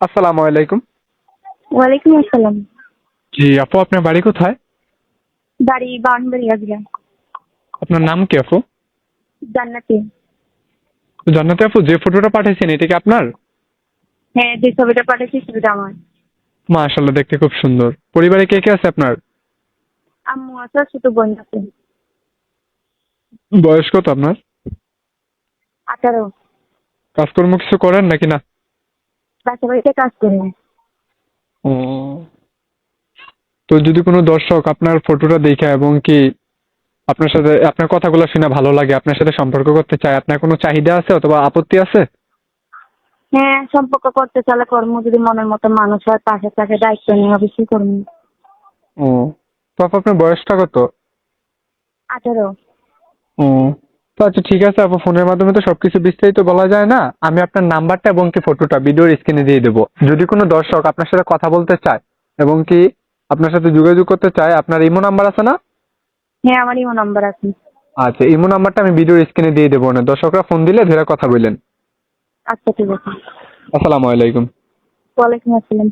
আসসালামু আলাইকুম। ওয়ালাইকুম আসসালাম। জি আপু আপনার বাড়ি কোথায়? বাড়ি বাউনবাড়ি আজরা আপনার নাম কি আপু? জান্নাতি। জান্নাতে আপু যে ফটোটা পাঠিয়েছেন এটা কি আপনার? হ্যাঁ যে ছবিটা পাঠিয়েছি ছবিটা আমার। মাশাল্লাহ দেখতে খুব সুন্দর। পরিবারে কে কে আছে আপনার? আম্মু আছে ছোট বোন আছে। বয়স কত আপনার? আঠারো। কাজকর্ম কিছু করেন নাকি না? বাসা বাড়িতে কাজ করি। ও। তো যদি কোনো দর্শক আপনার ফটোটা দেখে এবং কি আপনার সাথে আপনার কথাগুলো শুনে ভালো লাগে আপনার সাথে সম্পর্ক করতে চায় আপনার কোনো চাহিদা আছে অথবা আপত্তি আছে? হ্যাঁ সম্পর্ক করতে চালে কর্ম যদি মনের মতো মানুষ হয় পাশে থাকে দায়িত্ব নিয়ে অবশ্যই কর্ম। ও। তো আপনার বয়সটা কত? আঠারো। ও। তো আচ্ছা ঠিক আছে আপু ফোনের মাধ্যমে তো সবকিছু বিস্তারিত বলা যায় না। আমি আপনার নাম্বারটা এবং কি ফটোটা ভিডিওর স্ক্রিনে দিয়ে দেবো। যদি কোনো দর্শক আপনার সাথে কথা বলতে চায় এবং কি আপনার সাথে যোগাযোগ করতে চায় আপনার ইমো নাম্বার আছে না? হ্যাঁ আমার ইমো নাম্বার আছে। আচ্ছা ইমো নাম্বারটা আমি ভিডিওর স্ক্রিনে দিয়ে দেবো। না দর্শকরা ফোন দিলে ধরে কথা বললেন। আচ্ছা ঠিক আছে। আসসালামু আলাইকুম। ওয়ালাইকুম আসসালাম।